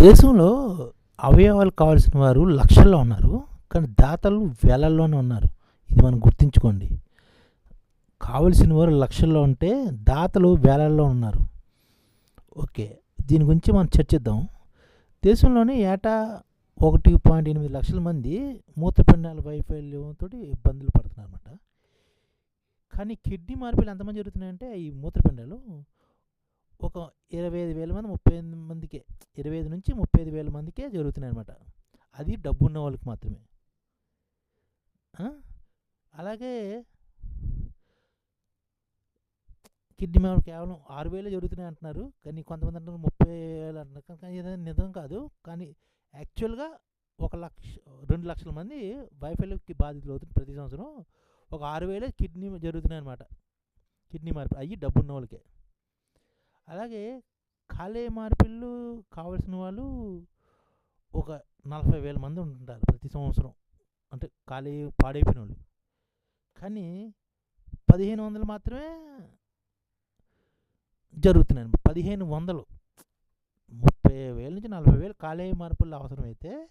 దేశంలో అవయవాలు కావాల్సిన వారు లక్షల్లో ఉన్నారు కానీ దాతలు వేలల్లోనే ఉన్నారు. ఇది మనం గుర్తుంచుకోండి. కావలసిన వారు లక్షల్లో ఉంటే దాతలు వేలల్లో ఉన్నారు. ఓకే దీని గురించి మనం చర్చిద్దాం. దేశంలోనే ఏటా ఒకటి పాయింట్ ఎనిమిది లక్షల మంది మూత్రపిండాల వైఫల్యంతో ఇబ్బందులు పడుతున్నారన్నమాట. కానీ కిడ్నీ మార్పులు ఎంతమంది జరుగుతున్నాయంటే ఈ మూత్రపిండాలు ఒక ఇరవై ఐదు వేల మంది ముప్పై ఎనిమిది మందికే ఇరవై ఐదు నుంచి ముప్పై ఐదు వేల మందికే జరుగుతున్నాయి అనమాట అది డబ్బు ఉన్న వాళ్ళకి మాత్రమే. అలాగే కిడ్నీ మేము కేవలం ఆరు వేలు జరుగుతున్నాయి అంటున్నారు. కానీ కొంతమంది అంటున్నారు ముప్పై వేలు అంటున్నారు. కానీ ఏదైనా నిజం కాదు. కానీ యాక్చువల్గా ఒక లక్ష రెండు లక్షల మంది వైఫల్యకి బాధితులు అవుతుంది ప్రతి సంవత్సరం ఒక ఆరు వేలే కిడ్నీ జరుగుతున్నాయి అనమాట కిడ్నీ మార్పు అవి డబ్బు ఉన్న వాళ్ళకే. అలాగే ఖాళీ మార్పిళ్ళు కావాల్సిన వాళ్ళు ఒక నలభై వేల మంది ఉంటుంటారు ప్రతి సంవత్సరం. అంటే ఖాళీ పాడైపోయిన వాళ్ళు కానీ పదిహేను వందలు మాత్రమే జరుగుతున్నాయి పదిహేను వందలు. ముప్పై వేల నుంచి నలభై వేలు ఖాళీ మార్పులు అవసరమైతే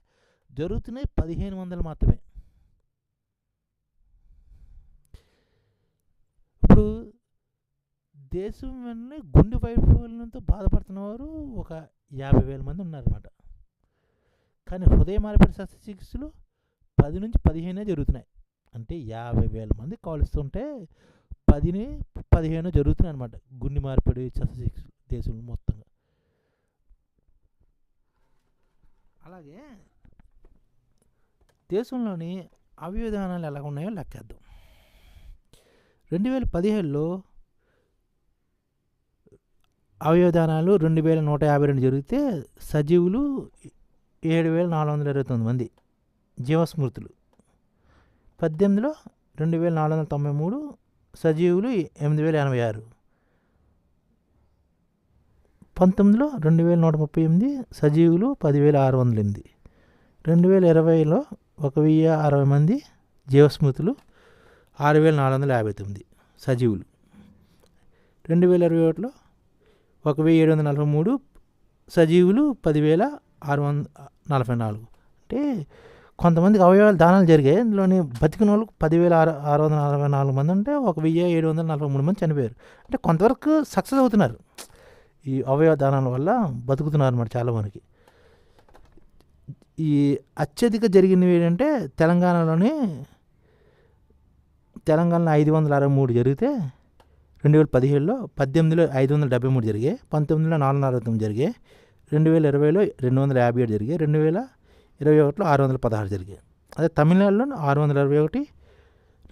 జరుగుతున్నాయి పదిహేను వందలు మాత్రమే. ఇప్పుడు దేశం గుండె వైఫల్యంతో బాధపడుతున్న వారు ఒక యాభై వేల మంది ఉన్నారన్నమాట. కానీ హృదయ మార్పిడి శస్త్రచికిత్సలు పది నుంచి పదిహేనే జరుగుతున్నాయి. అంటే యాభై వేల మంది కాలుస్తుంటే పదిని పదిహేను జరుగుతున్నాయి అనమాట గుండె మార్పిడి శస్త్రచికిత్సలు దేశంలో మొత్తంగా. అలాగే దేశంలోని అవయవదానాలు ఎలా ఉన్నాయో లెక్కేద్దాం. రెండు వేల పదిహేడులో అవయవదానాలు రెండు వేల నూట యాభై రెండు జరిగితే సజీవులు ఏడు వేల నాలుగు వందల ఇరవై తొమ్మిది మంది జీవస్మృతులు. పద్దెనిమిదిలో రెండు వేల నాలుగు వందల తొంభై మూడు సజీవులు ఎనిమిది వేల ఎనభై ఆరు. పంతొమ్మిదిలో రెండు వేల నూట ముప్పై ఎనిమిది సజీవులు పదివేల ఆరు వందల ఎనిమిది. రెండు వేల ఇరవైలో ఒక వెయ్యి అరవై మంది జీవస్మృతులు ఆరు వేల నాలుగు వందల యాభై తొమ్మిది సజీవులు. రెండు వేల ఇరవై ఒకటిలో ఒక వెయ్యి ఏడు వందల నలభై మూడు సజీవులు పదివేల ఆరు వంద నలభై నాలుగు. అంటే కొంతమందికి అవయవాలు దానాలు జరిగాయి. ఇందులోని బతికిన వాళ్ళు పదివేల ఆరు ఆరు వందల నలభై నాలుగు మంది అంటే ఒక వెయ్యి ఏడు వందల నలభై మూడు మంది చనిపోయారు. అంటే కొంతవరకు సక్సెస్ అవుతున్నారు. ఈ అవయవ దానాల వల్ల బతుకుతున్నారు అన్నమాట చాలా మందికి. ఈ అత్యధిక జరిగినవి ఏంటంటే తెలంగాణలోనే తెలంగాణలో ఐదు వందల అరవై మూడు జరిగితే రెండు వేల పదిహేడులో పద్దెనిమిదిలో ఐదు వందల డెబ్బై మూడు జరిగాయి పంతొమ్మిదిలో నాలుగు వందల అరవై తొమ్మిది జరిగాయి రెండు వేల ఇరవైలో రెండు వందల యాభై ఏడు జరిగాయి రెండు వేల ఇరవై ఒకటిలో ఆరు వందల పదహారు జరిగాయి. అదే తమిళనాడులో ఆరు వందల అరవై ఒకటి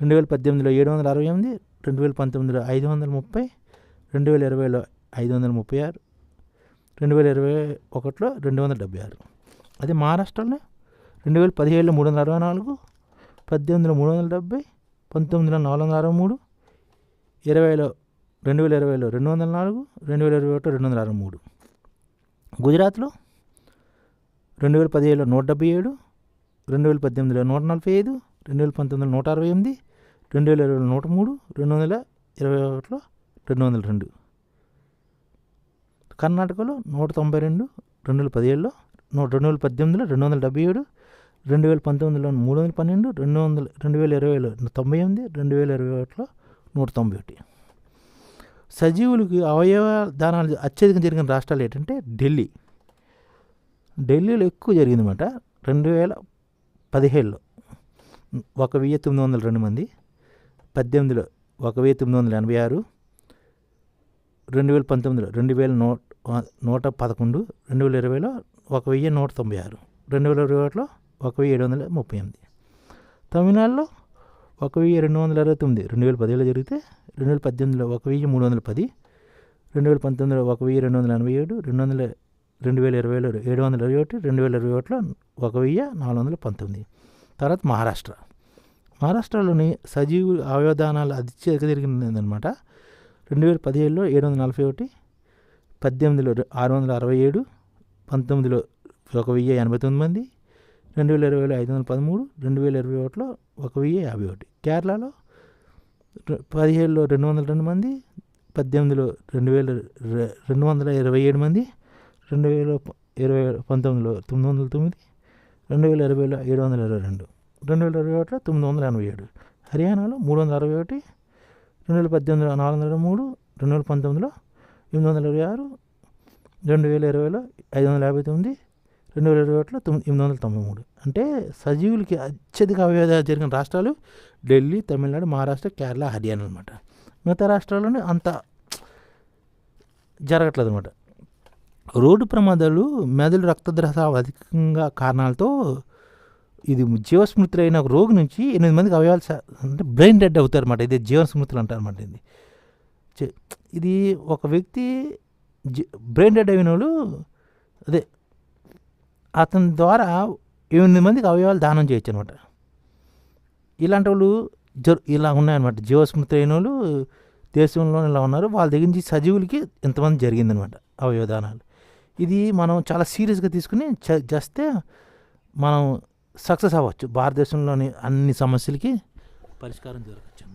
రెండు వేల పద్దెనిమిదిలో ఏడు వందల అరవై ఎనిమిది రెండు వేల పంతొమ్మిదిలో ఐదు వందల ముప్పై రెండు వేల ఇరవైలో ఐదు వందల ముప్పై ఆరు రెండు వేల ఇరవై ఒకటిలో రెండు వందల డెబ్బై ఆరు. అదే మహారాష్ట్రలో రెండు వేల పదిహేడులో మూడు వందల అరవై నాలుగు పద్దెనిమిదిలో మూడు వందల డెబ్బై పంతొమ్మిదిలో నాలుగు వందల అరవై మూడు ఇరవైలో రెండు వేల ఇరవైలో రెండు వందల నాలుగు రెండు వేల ఇరవై ఒకటి రెండు వందల అరవై మూడు. గుజరాత్లో రెండు వేల పదిహేడులో నూట డెబ్బై ఏడు రెండు వేల పద్దెనిమిదిలో నూట నలభై ఐదు రెండు వేల పంతొమ్మిదిలో నూట అరవై ఎనిమిది రెండు వేల ఇరవైలో నూట మూడు రెండు వందల ఇరవై ఒకటిలో రెండు వందల రెండు. కర్ణాటకలో నూట తొంభై రెండు రెండు వేల పదిహేడులో నూట రెండు వేల పద్దెనిమిదిలో రెండు వందల డెబ్బై ఏడు రెండు వేల పంతొమ్మిదిలో మూడు వందల పన్నెండు రెండు వందల రెండు వేల ఇరవైలో తొంభై ఎనిమిది రెండు వేల ఇరవై ఒకటిలో నూట తొంభై ఒకటి. సజీవులకి అవయవ దానాలు అత్యధికంగా జరిగిన రాష్ట్రాలు ఏంటంటే ఢిల్లీ. ఢిల్లీలో ఎక్కువ జరిగిందన్నమాట. రెండు వేల పదిహేడులో ఒక వెయ్యి తొమ్మిది వందల రెండు మంది పద్దెనిమిదిలో ఒక వెయ్యి తొమ్మిది వందల ఎనభై ఆరు రెండు వేల పంతొమ్మిదిలో రెండు వేల నూట నూట పదకొండు రెండు వేల ఇరవైలో ఒక వెయ్యి నూట తొంభై ఆరు రెండు వేల ఇరవై ఒకటిలో ఒక వెయ్యి ఏడు వందల ముప్పై ఎనిమిది. తమిళనాడులో ఒక వెయ్యి రెండు వందల అరవై తొమ్మిది రెండు వేల పదివేలో జరిగితే రెండు వేల పద్దెనిమిదిలో ఒక వెయ్యి మూడు వందల పది రెండు వేల పంతొమ్మిదిలో ఒక వెయ్యి రెండు వందల ఎనభై ఏడు రెండు వందల రెండు వేల ఇరవైలో ఏడు వందల ఇరవై ఒకటి రెండు వేల ఇరవై ఒకటిలో ఒక వెయ్యి నాలుగు వందల పంతొమ్మిది. తర్వాత మహారాష్ట్ర. మహారాష్ట్రలోని సజీవు అవయవదానాలు అత్యధిక జరిగిందనమాట రెండు వేల పదిహేడులో ఏడు వందల నలభై ఒకటి పద్దెనిమిదిలో ఆరు వందల అరవై ఏడు పంతొమ్మిదిలో ఒక వెయ్యి ఎనభై తొమ్మిది మంది రెండు వేల ఇరవైలో ఐదు వందల పదమూడు రెండు వేల ఇరవై ఒకటిలో ఒక వెయ్యి యాభై ఒకటి కేరళలో పదిహేడులో రెండు వందల రెండు మంది పద్దెనిమిదిలో రెండు వేల రెండు వందల ఇరవై ఏడు మంది రెండు వేల ఇరవై పంతొమ్మిదిలో తొమ్మిది వందల తొమ్మిది రెండు వేల ఇరవైలో ఏడు వందల ఇరవై రెండు రెండు వేల ఇరవై ఒకటిలో తొమ్మిది వందల ఎనభై ఏడు హర్యానాలో మూడు వందల అరవై ఒకటి రెండు వేల పద్దెనిమిదిలో నాలుగు వందల మూడు రెండు వేల పంతొమ్మిదిలో ఎనిమిది వందల ఇరవై ఆరు రెండు వేల ఇరవైలో ఐదు వందల యాభై తొమ్మిది రెండు వేల ఇరవై ఒకటిలో తొమ్మిది ఎనిమిది వందల తొంభై మూడు. అంటే సజీవులకి అత్యధిక అవయవాలు జరిగిన రాష్ట్రాలు ఢిల్లీ తమిళనాడు మహారాష్ట్ర కేరళ హర్యానా అనమాట మిగతా రాష్ట్రాల్లోనే అంత జరగట్లేదు అనమాట రోడ్డు ప్రమాదాలు మెదడు రక్తద్రస అధికంగా కారణాలతో ఇది జీవస్మృతులు అయిన ఒక రోగి నుంచి ఎనిమిది మందికి అవయవాలు అంటే బ్రెయిన్ డెడ్ అవుతారన్నమాట. ఇది జీవస్మృతులు అంటారు అనమాట ఇది. చే- ఇది ఒక వ్యక్తి జీ- బ్రెయిన్ డెడ్ అయిన వాళ్ళు అదే అతని ద్వారా ఎనిమిది మందికి అవయవాలు దానం చేయొచ్చు అనమాట ఇలాంటి వాళ్ళు జరు ఇలా ఉన్నాయన్నమాట. జీవస్మృతి అయిన వాళ్ళు దేశంలో ఇలా ఉన్నారు. వాళ్ళ దగ్గర నుంచి సజీవులకి ఇంతమంది జరిగిందనమాట అవయవ దానాలు. ఇది మనం చాలా సీరియస్గా తీసుకుని చేస్తే మనం సక్సెస్ అవ్వచ్చు. భారతదేశంలోని అన్ని సమస్యలకి పరిష్కారం జరగచ్చు